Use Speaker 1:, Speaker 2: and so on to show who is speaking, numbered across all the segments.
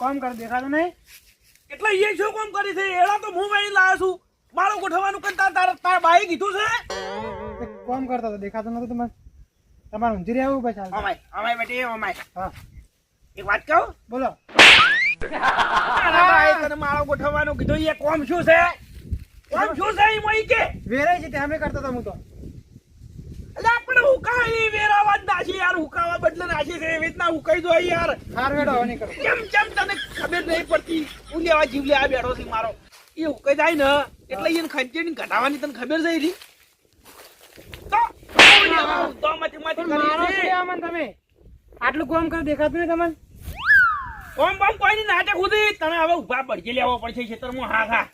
Speaker 1: કામ કર દેખાતો નહીં?
Speaker 2: એટલે એ શું કામ કરી છે? એડા તો હું વહી લાવ્યો છું. મારું ગોઠવવાનું કરતા તાર તાર બાઈ કીધું છે?
Speaker 1: કોમ કામ તો દેખાતો નતો તમારે. તમારે ઊંઘી રહેવું પછી હાલ.
Speaker 2: અમાય અમાય બેટી અમાય.
Speaker 1: હા.
Speaker 2: એક વાત કહું?
Speaker 1: બોલો.
Speaker 2: મારો ગોઠવવાનું કીધું એ કોમ શું છે? કોમ શું છે એ મોઈ કે?
Speaker 1: વેરાય છે તે અમે કરતા હતો હું તો.
Speaker 2: આપણે હુકા એ વેરાવા યાર હુકાવા બદલે છે એવી રીતના હુકાઈ દો યાર.
Speaker 1: હાર વેડો નહીં કરો
Speaker 2: કેમ કેમ તને ખબર નહીં પડતી? હું લેવા જીવ લેવા બેઠો છે મારો. એ હુકાઈ જાય ને એટલે એને ઘટાવાની તને ખબર છે એની? તો હું કરી છે.
Speaker 1: તમે? આટલું કોમ કર દેખાતું નહીં તમને?
Speaker 2: ઓમ બમ કોઈની નાટક સુધી. તને હવે ઊભા પડજે લેવો પડશે ખેતરમાં હા ખા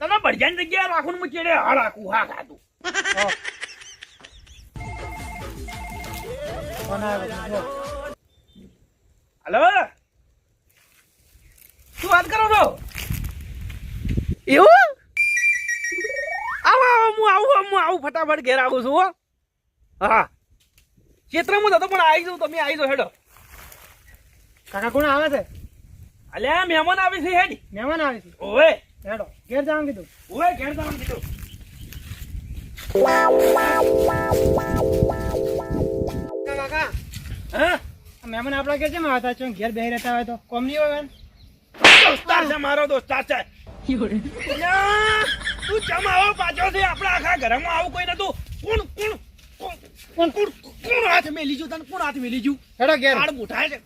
Speaker 2: તને બળજાની જગ્યાએ રાખું ને હું ચેડે હા રાખું હા ખા હલો? શું વાત કરો છો? એવું? આવો આવો હું આવું હું આવું ફટાફટ ઘેર આવું છું હો. હા. ક્ષેત્રમાં હતો પણ આવી જાઉં તમે આવી જાઓ હેડો.
Speaker 1: કાકા કોણ આવે છે?
Speaker 2: અલ્યા મહેમાન આવી છે હેડી.
Speaker 1: મહેમાન આવી છે.
Speaker 2: ઓવે.
Speaker 1: હેડો ઘેર જવાનું કીધું.
Speaker 2: ઓવે ઘેર જવાનું કીધું. હા?
Speaker 1: મહેમાન આપણા ઘેર કેમ આવતા છે ઘેર બેહી રહેતા હોય તો? કોમ નહીં હોય
Speaker 2: દોસ્તાર છે મારો દોસ્તાર છે. તું ચમ આવો પાછો છે આપણા આખા ઘરમાં આવું કોઈ નતું. કોણ કોણ કોણ કોણ કોણ કોણ હાથ મેલી ગયું? તને કોણ હાથ મેલી ગયું?
Speaker 1: હેડો ઘેર.
Speaker 2: તાળ મોટા છે.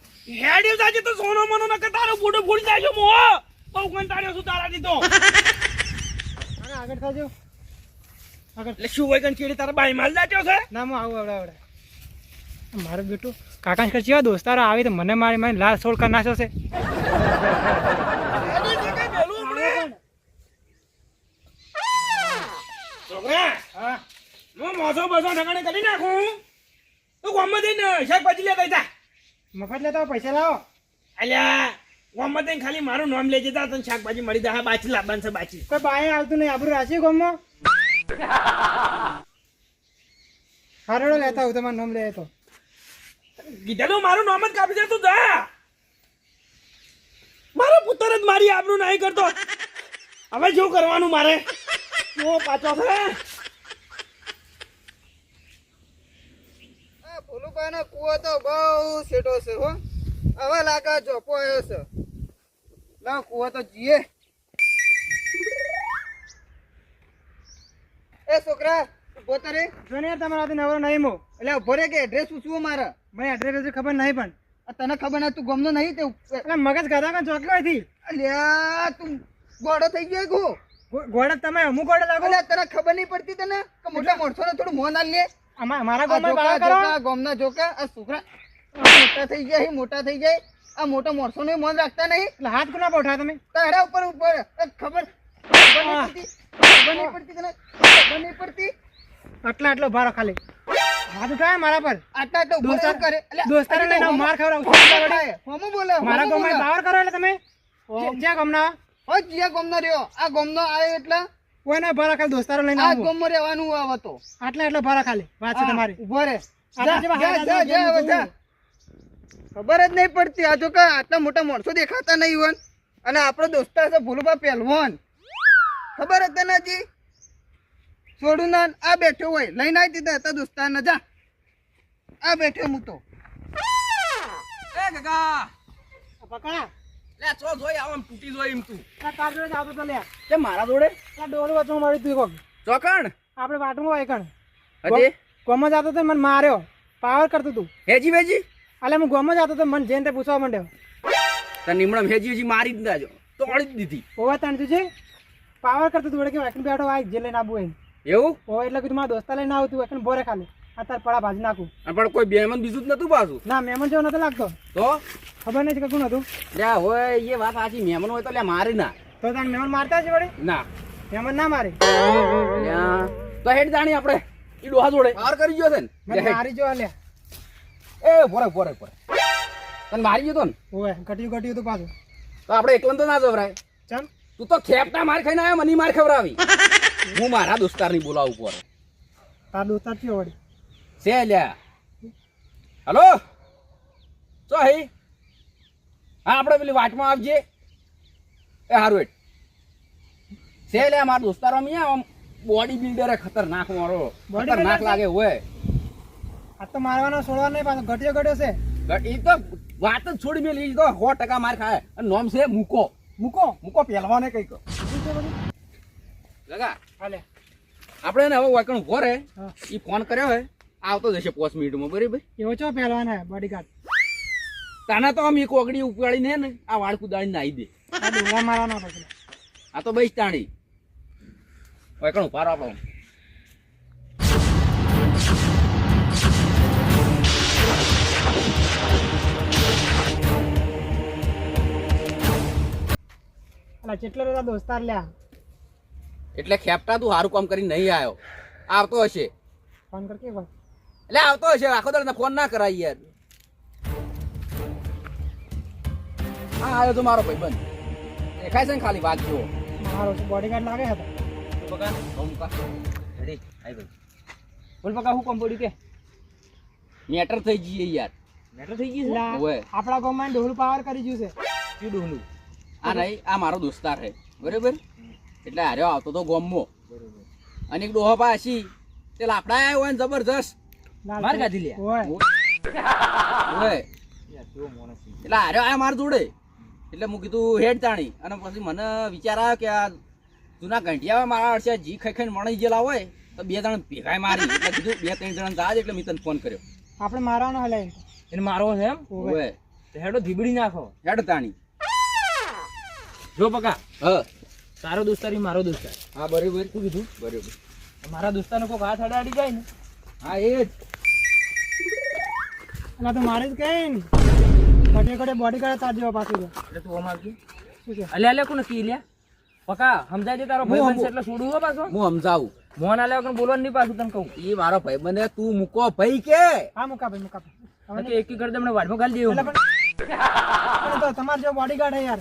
Speaker 2: હેડ્યો જાજે તો સોનો મનો ન કે તારો બુડો ફૂડી જાય મો બહુ કંટાળ્યો છું તારાથી તો.
Speaker 1: કાકા આગળ થાજો. આગળ.
Speaker 2: એટલે શું હોય કણ ચીડી તારા બાઈ માલ દાટ્યો છે?
Speaker 1: ના હું આવું આવડે આવડે. મારું બેટું કાકાશ ને કેવા દોસ્તારો આવી તો મને મારી મારી લાલ સોળ કરી નાખ્યો છે.
Speaker 2: મોસો બસો ઠકાણે કરી નાખું. તું ગામમાં જઈને શાકભાજી લેતા જા
Speaker 1: મફત લેતા પૈસા લાવો.
Speaker 2: અલ્યા ગામમાં જઈને ખાલી મારું નામ લેજે તા તને શાકભાજી મળી જાય. બાચી લાવવાનું છે બાચી.
Speaker 1: કોઈ બાએ આવતું નહીં આપણું રાશી ગામમાં? હારડો લેતા હું તમારું નામ લે તો.
Speaker 2: કીધેલું મારું નામ જ કાપી દે તું, જા. મારો પુત્ર જ મારી આબરૂ નહીં કરતો. હવે શું કરવાનું મારે? કેવો પાછો છે?
Speaker 3: ભોલુભાઈનો તો બહુ સેટો છે, હો. હવે લાગે જોપો છે. લાવ કૂવો તો જીએ એ છોકરા તો
Speaker 1: જો ને તમારા હાથે નવરો નહીં મો
Speaker 3: એટલે ઊભો રે કે એડ્રેસ પૂછવું મારે
Speaker 1: મને એડ્રેસ ખબર નહીં પણ.
Speaker 3: તને ખબર ના તું ગમનો નહીં તે
Speaker 1: એટલે મગજ ગાધા કાં ચોકલો હતી
Speaker 3: અલ્યા તું ગોડો થઈ ગયો ગો
Speaker 1: ગોડો તમે અમુક ગોડો લાગો.
Speaker 3: એટલે તને ખબર નહીં પડતી તને કે મોટા માણસો ને થોડું મોં ના લે?
Speaker 1: મારા ગામમાં બાળા કરો.
Speaker 3: ગામના જોકા આ છોકરા મોટા થઈ ગયા હી મોટા થઈ જાય આ મોટો મોરસો નું મન રાખતા નહીં.
Speaker 1: એટલે હાથ કોના પર તમે?
Speaker 3: તારા ઉપર ઉપર ખબર ખબર નહીં પડતી ખબર નહીં પડતી તને? ખબર નહીં પડતી?
Speaker 1: આટલા આટલો ભારો ખાલી. હાથ ઉઠાય મારા પર.
Speaker 3: આટલા તો
Speaker 1: દોસ્તાર-
Speaker 3: કરે.
Speaker 1: દોસ્તારો લઈને માર ખવડાવું
Speaker 3: હોમો
Speaker 1: છું.
Speaker 3: બોલે
Speaker 1: મારા ગામમાં પાવર કરો એટલે તમે? જ્યાં ગમના
Speaker 3: ઓ જ્યાં ગામનો રહ્યો. આ ગમનો આવ્યો એટલે?
Speaker 1: કોઈને ભારા ખાલી દોસ્તારો લઈને
Speaker 3: આ
Speaker 1: આવો.
Speaker 3: રહેવાનું આવે તો.
Speaker 1: આટલા એટલો ભારા ખાલી. વાત છે તમારી.
Speaker 3: ઊભો રે
Speaker 1: આટલા.
Speaker 3: ખબર જ નહીં પડતી. આ જો કે આટલા મોટા માણસો દેખાતા નહીં હોય. અને આપણો દોસ્તાર છે ભૂલભા પહેલવાન. ખબર જ તને હજી? છોડું ના આ બેઠો હોય. લઈને આવી દીધા હતા દોસ્તાર ને જા. આ બેઠો હું તો.
Speaker 2: એ કાકા.
Speaker 1: પકડા.
Speaker 2: લે ચો જોઈ આવો આમ તૂટી જોઈ એમ તું.
Speaker 1: તાર જોડે આવતો તો લે.
Speaker 2: તે મારા જોડે?
Speaker 1: આ મારી તું કોક
Speaker 2: ચોકણ?
Speaker 1: આપણે વાટમાં હોય કણ.
Speaker 2: હજી?
Speaker 1: ગોમ જ આવતો તો મને માર્યો. પાવર કરતો તું.
Speaker 2: હેજી વેજી?
Speaker 1: એટલે હું ગોમ જ આવતો તો મને જઈને તે પૂછવા માંડ્યો.
Speaker 2: તને નિમણમ હેજી હેજી મારી જ નાજો તોડી જ દીધી.
Speaker 1: ઓવા તાણ તું છે પાવર કરતો તું વડે કે એકને બેઠો આ જે લઈને આવું એમ.
Speaker 2: એવું?
Speaker 1: એટલે કીધું મારા દોસ્તા લઈને આવું તું એકને બોરે ખાલી. આ તાર પડા ભાજી નાખું.
Speaker 2: પણ કોઈ બેમન બીજું જ નતું પાછું?
Speaker 1: ના મહેમાન જેવું નતો લાગતો.
Speaker 2: તો?
Speaker 1: ખબર નથી કશું નતું. હતું
Speaker 2: લે હોય એ વાત સાચી. મહેમાન હોય તો લે મારી ના.
Speaker 1: તો તને મહેમાન મારતા છે વળી?
Speaker 2: ના.
Speaker 1: મહેમાન ના મારે.
Speaker 2: તો હેડ જાણી આપણે. એ ડોહા જોડે. પાર કરી ગયો છે ને.
Speaker 1: મારી જો લે.
Speaker 2: એ પોરે પોરે પોરે તને મારી ગયો તો ને?
Speaker 1: ઓય ઘટ્યું ઘટ્યું તો પાછું.
Speaker 2: તો આપણે એકલન તો ના જવરાય.
Speaker 1: ચમ.
Speaker 2: તું તો ખેપટા માર ખાઈને આવ્યો મની માર ખવડાવી. હું મારા દોસ્તારની બોલાવું પર
Speaker 1: તાર દોસ્તાર છે વળી?
Speaker 2: છે લ્યા. હલો? ચો હઈ હા આપણે પેલી વાટમાં આવજે. એ હારું એટ છે લે મારા દોસ્તારો મિયા બોડી બિલ્ડર ખતરનાક મારો ખતરનાક લાગે હોય.
Speaker 1: આ તો મારવાનો છોડવા નહીં પાછો ઘટ્યો ઘટ્યો છે.
Speaker 2: એ તો વાત જ છોડી મેલી. તો સો ટકા માર ખાય. અને નોમ છે મૂકો.
Speaker 1: મૂકો.
Speaker 2: મૂકો પહેલવાને કઈ
Speaker 1: શું છે
Speaker 2: લગા.
Speaker 1: હાલે.
Speaker 2: આપણે ને હવે વાકણ ઊભો રહે. એ ફોન કર્યો હોય આવતો જશે પાંચ મિનિટમાં બરાબર?
Speaker 1: એવો ચો પહેલવાન હે બોડીગાર્ડ
Speaker 2: તાના તો આમ એક ઓગળી ઉપાડીને ને આ વાળ કુદાડીને નાઈ દે.
Speaker 1: આ ડોળા મારવાનો પછી
Speaker 2: આ તો બઈ તાણી. વાકણ ઉભારો આપણો.
Speaker 1: કેટલો બધા દોસ્તાર લ્યા
Speaker 2: એટલે ખેપટા તું સારું કામ કરીને નહીં આવ્યો. આવતો હશે.
Speaker 1: ફોન કર કે
Speaker 2: એટલે આવતો હશે આખો દાડો ફોન ના કરાય યાર. હા આવ્યો તો મારો ભાઈબંધ. દેખાય છે ને ખાલી વાત જુઓ.
Speaker 1: મારો બોડીગાર્ડ લાગે છે તો.
Speaker 2: બકા ઓમકા રેડી આઈ ભાઈ બોલ બકા હું કોમ પડ્યું કે? મેટર થઈ જઈએ યાર. મેટર થઈ ગઈ
Speaker 1: આપણા ગામમાં ડોલ પાવર કરી ગયું છે.
Speaker 2: શું ડોહલું? આ નહીં આ મારો દોસ્તાર છે. બરાબર? એટલે હાર્યો આવતો તો ગોમમાં. અને એક ડોહો પાછી તે લાપડા આવ્યો હોય ને જબરજસ્ત માર કાઢી લે.
Speaker 1: ઓય
Speaker 2: ઓય. એટલે હાર્યો આયો માર જોડે. એટલે હું કીધું હેડ તાણી. અને પછી મને વિચાર આવ્યો કે આ જૂના ગંઠિયા મારા અડશે જી ખાઈ ખાઈને મણી ગયેલા હોય તો બે ત્રણ ભેગાય મારી. એટલે કીધું બે ત્રણ જણા જાજ એટલે મેં તને ફોન કર્યો.
Speaker 1: આપણે મારવાનો હલે
Speaker 4: એને મારવો છે એમ?
Speaker 1: ઓય.
Speaker 4: હેડો ધીબડી નાખો.
Speaker 2: હેડ તાણી.
Speaker 4: જો પકા.
Speaker 2: હા.
Speaker 4: તારો દોસ્તાર એ મારો દોસ્તાર?
Speaker 2: હા બરોબર. શું કીધું? બરોબર.
Speaker 4: મારા દોસ્તારનો કોઈક હાથ અડાડી જાય ને?
Speaker 2: હા એ જ.
Speaker 1: એટલે તો મારે જ કહે ને. કટે કટે બોડી કરે તાર જેવા પાછું
Speaker 4: એટલે તું આવજે
Speaker 1: શું છે?
Speaker 4: અલ્યા અલે કોને કી લ્યા પકા સમજાય તારો ભાઈ બનશે એટલે છોડવું હો પાછો.
Speaker 2: હું સમજાવું
Speaker 4: મોન આલે વગર બોલવાનું નહીં પાછું તને કહું.
Speaker 2: એ મારો ભાઈ બને તું મૂકો ભાઈ કે.
Speaker 1: હા મૂકા ભાઈ મૂકા ભાઈ.
Speaker 4: એક એક કરી દે હમણાં વાડમાં ગાલી દેવું
Speaker 1: તમારે જેવો બોડીગાર્ડ હે યાર.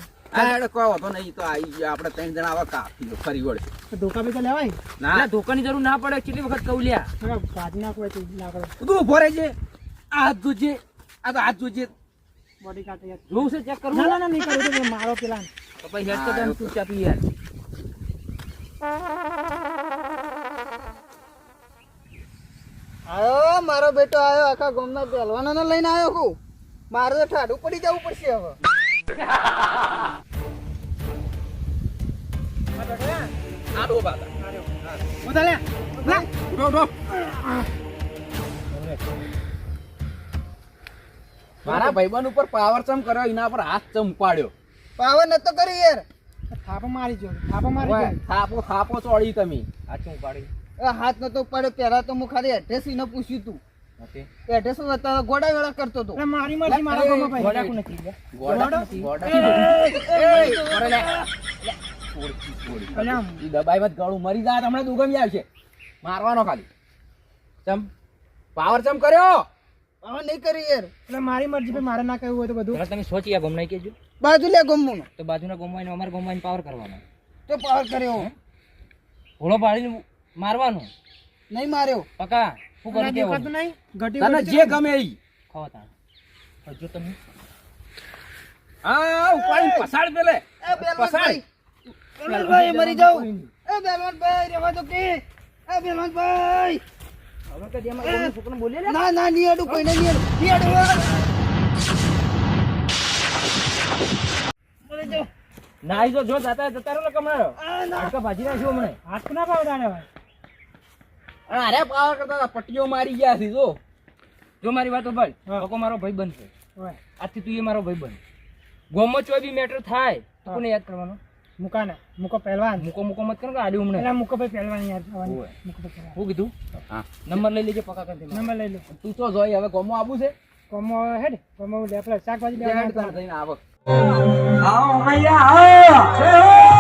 Speaker 2: નહીં
Speaker 4: ધોકાની જરૂર ના પડે કેટલી વખત કહું લ્યા.
Speaker 1: તો
Speaker 2: ઊભો રહેજે. આ હાથ જોજે. આ તો હાથ જોજે.
Speaker 1: યાર
Speaker 4: છે ચેક
Speaker 1: ના ના નહીં કરું તો મારો પેલા
Speaker 4: તો પછી હેડ તો તને તું ચાપી યાર.
Speaker 3: આયો મારો બેટો આયો આખા ગોમના પહેલવાનોને લઈને આવ્યો હું. મારે તો ઠાડું પડી જવું પડશે હવે.
Speaker 2: આ ડો બાતા
Speaker 1: ઉધા લે
Speaker 2: ઉઠો ઉઠો મારા ભાઈબંધ ઉપર પાવર ચમ કર્યો એના પર હાથ ચમ પાડ્યો
Speaker 3: પાવર નતો કરી યાર.
Speaker 1: થાપો મારી જો થાપો મારી જો
Speaker 2: થાપો થાપો ચોડી તમે.
Speaker 4: હાથ પાડી
Speaker 3: એ હાથ નતો ઉપાડ્યો પહેલા તો હું ખાલી એડ્રેસ એને પૂછ્યું તું. એડ્રેસ ગોડા વેળા કરતો હતો.
Speaker 1: મારી મારા ભાઈ.
Speaker 4: ગોડા? લ્યા
Speaker 2: ગોડા
Speaker 1: ગોડો?
Speaker 3: એ,
Speaker 2: અરે લે. લે, છોડતી, છોડી.
Speaker 1: એટલે આમ
Speaker 2: ઈ દબાઈ માં ગળું મરી જાય હમણાં દુગમી આવશે મારવાનો ખાલી. ચમ પાવર ચમ કર્યો?
Speaker 3: પાવર નહીં કરી યાર.
Speaker 1: એટલે મારી મરજી ભાઈ મારે ના કહેવું હોય તો બધું.
Speaker 4: તમે સોચી આ ગમનાઈ કેજો
Speaker 3: બાજુ લે ગમવું.
Speaker 4: તો બાજુના ગમવાઈને અમારે ગમવાઈને પાવર કરવાનો.
Speaker 3: તો પાવર કર્યો.
Speaker 4: ઘોડો પાડીને મારવાનું.
Speaker 3: નહીં માર્યો.
Speaker 4: પકા શું કરી
Speaker 1: દેખાતું નહીં? ઘટી
Speaker 2: તને જે ગમે ઈ.
Speaker 4: ખાવા તા હજુ તમે.
Speaker 2: હા ઉપાડી પસાડ પેલે.
Speaker 3: એ
Speaker 2: પસાડ.
Speaker 3: ભાઈ બેલવાન ભાઈ મરી જાઉં એ દો કે.
Speaker 4: હવે બોલે
Speaker 3: ના ના અડું કોઈને અડું અડું
Speaker 4: ના જો જો જાતા જતા રહો કમાયો હાડકા ભાજી નાખ્યો હમણે.
Speaker 1: હાથ ના પાવ ભાઈ
Speaker 2: અરે પાવર કરતા પટ્ટીઓ મારી ગયા છે જો.
Speaker 4: જો મારી વાત ભાઈ લોકો મારો ભાઈ બનશે
Speaker 1: આથી
Speaker 4: આજથી તું એ મારો ભાઈ બન ગોમમાં ચોય બી મેટર થાય. તો. કોને યાદ કરવાનો?
Speaker 1: મુકા ને મુકો પહેલવાન.
Speaker 4: મુકો મુકો મત કરો કે આડ્યું હમણે
Speaker 1: એટલે મુકો ભાઈ પહેલવાન યાર મુકો ભાઈ પહેલવાન.
Speaker 4: હું કીધું?
Speaker 2: હા.
Speaker 4: નંબર લઈ લેજે પકા કરી
Speaker 1: નંબર લઈ લો.
Speaker 2: તું તો જોઈ હવે ગમો આવું છે.
Speaker 1: કોમો હેડ કોમો લે પેલા શાકભાજી લેવા
Speaker 2: આવક
Speaker 5: આવો મૈયા આવો.